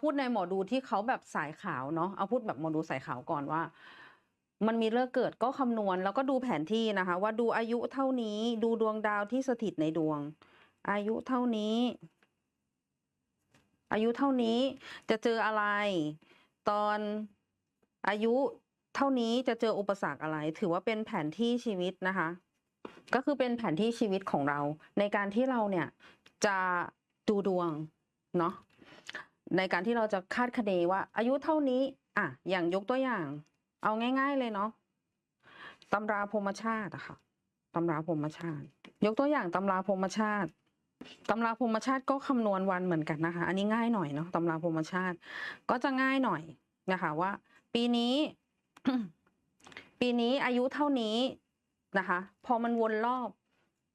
พูดในหมอดูที่เขาแบบสายขาวเนาะเอาพูดแบบหมอดูสายขาวก่อนว่า มันมีเลิกเกิดก็คำนวณแล้วก็ดูแผนที่นะคะ ว่าดูอายุเท่านี้ดูดวงดาวที่สถิตในดวง อายุเท่านี้ อายุเท่านี้จะเจออะไร ตอนอายุเท่านี้จะเจออุปสรรคอะไร ถือว่าเป็นแผนที่ชีวิตนะคะ ก็คือเป็นแผนที่ชีวิตของเรา ในการที่เราเนี่ยจะดูดวงเนาะ ในการที่เราจะคาดคะเนว่า อายุเท่านี้ อะ อย่างยกตัวอย่าง เอาง่าย ๆ เลยเนาะตำราพรมชาติอะค่ะตำราพรมชาติ ยกตัวอย่างตำราพรมชาติตำราพรมชาติก็คำนวณวันเหมือนกันนะคะ อันนี้ง่ายหน่อยเนาะตำราพรมชาติ ก็จะง่ายหน่อยนะคะว่า ปีนี้ ปีนี้อายุเท่านี้นะคะ พอมันวนรอบ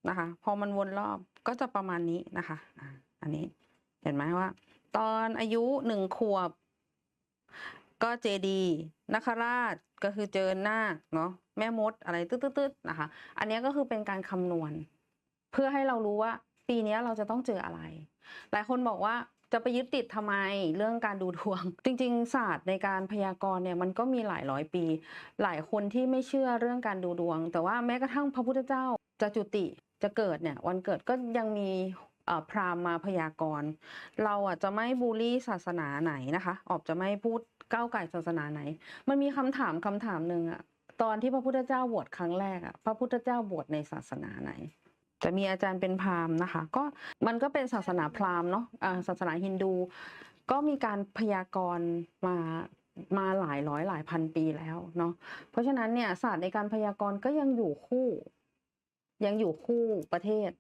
นะคะ พอมันวนรอบก็จะประมาณนี้นะคะอ่าอันนี้เห็นไหมว่า ตอนอายุหนึ่งขวบ ก็เจดีนคราชก็คือเจอหน้าเนาะแม่มดอะไรตืดๆนะคะ อันนี้ก็คือเป็นการคำนวณ เพื่อให้เรารู้ว่า ปีนี้เราจะต้องเจออะไร หลายคนบอกว่าจะไปยึดติดทำไมเรื่องการดูดวง จริง ๆ ศาสตร์ในการพยากรณ์เนี่ยมันก็มีหลายร้อยปี หลายคนที่ไม่เชื่อเรื่องการดูดวง แต่ว่าแม้กระทั่งพระพุทธเจ้าจะจุติจะเกิดเนี่ยวันเกิดก็ยังมีเอ่อ พราหมณ์มาพยากรณ์ เราอะจะไม่บูลลี่ศาสนาไหนนะคะ ออกจะไม่พูดก้าวไก่ศาสนาไหน มันมีคำถามคำถามหนึ่งอะตอนที่พระพุทธเจ้าบวชครั้งแรกอะพระพุทธเจ้าบวชในศาสนาไหนจะมีอาจารย์เป็นพราหมณ์นะคะ ก็มันก็เป็นศาสนาพราหมณ์เนาะศาสนาฮินดู ก็มีการพยากรณ์มามาหลายร้อยหลายพันปีแล้วเนาะเพราะฉะนั้นเนี่ยศาสตร์ในการพยากรณ์ก็ยังอยู่คู่ ยังอยู่คู่ประเทศ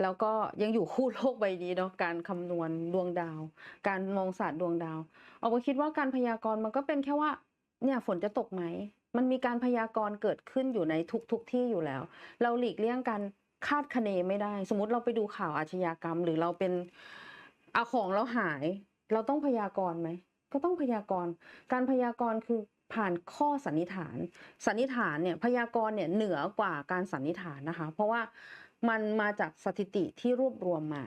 แล้วก็ยังอยู่คู่โลกใบนี้เนาะการคำนวณดวงดาว การมองศาสตร์ดวงดาวเอาไปคิดว่าการพยากรณ์มันก็เป็นแค่ว่าเนี่ยฝนจะตกไหม มันมีการพยากรณ์เกิดขึ้นอยู่ในทุกทุกที่อยู่แล้ว เราหลีกเลี่ยงการคาดคะเนไม่ได้ สมมติเราไปดูข่าวอาชญากรรม หรือเราเป็นเอาของเราหาย เราต้องพยากรณ์ไหมก็ต้องพยากรณ์ การพยากรณ์คือผ่านข้อสันนิษฐาน สันนิษฐานเนี่ยพยากรณ์เนี่ยเหนือกว่าการสันนิษฐานนะคะ เพราะว่า มันมาจากสถิติที่รวบรวมมา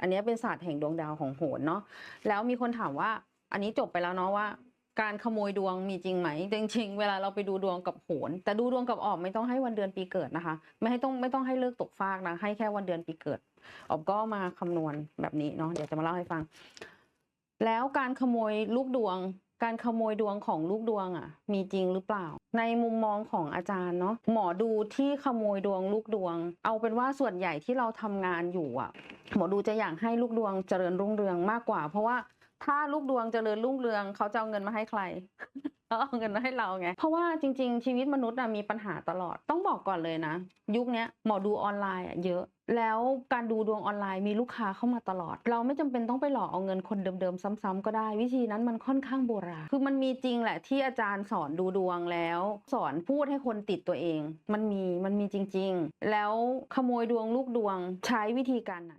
อันนี้เป็นศาสตร์แห่งดวงดาวของโหรเนาะแล้วมีคนถามว่าอันนี้จบไปแล้วเนาะว่า การขโมยดวงมีจริงไหมจริงๆเวลาเราไปดูดวงกับโหรแต่ดูดวงกับออบไม่ต้องให้วันเดือนปีเกิดนะคะ ไม่ให้ต้องไม่ต้องให้เลิกตกฟากนะให้แค่วันเดือนปีเกิดออบก็มาคำนวณแบบนี้เนาะเดี๋ยวจะมาเล่าให้ฟัง แล้วการขโมยลูกดวง การขโมยดวงของลูกดวงอะ มีจริงหรือเปล่า ในมุมมองของอาจารย์เนาะหมอดูที่ขโมยดวงลูกดวง เอาเป็นว่าส่วนใหญ่ที่เราทำงานอยู่อะ หมอดูจะอยากให้ลูกดวงเจริญรุ่งเรืองมากกว่า เพราะว่าถ้าลูกดวงเจริญรุ่งเรือง เขาจะเอาเงินมาให้ใคร เขาเอาเงินมาให้เราไง เพราะว่าจริง ๆ ชีวิตมนุษย์อะมีปัญหาตลอด ต้องบอกก่อนเลยนะ ยุคนี้หมอดูออนไลน์อะเยอะ แล้วการดูดวงออนไลน์มีลูกค้าเข้ามาตลอด เราไม่จำเป็นต้องไปหลอกเอาเงินคนเดิมๆซ้ำๆก็ได้ วิธีนั้นมันค่อนข้างโบราณ คือมันมีจริงแหละที่อาจารย์สอนดูดวงแล้ว สอนพูดให้คนติดตัวเอง มันมีมันมีจริง ๆ แล้วขโมยดวงลูกดวงใช้วิธีการไหน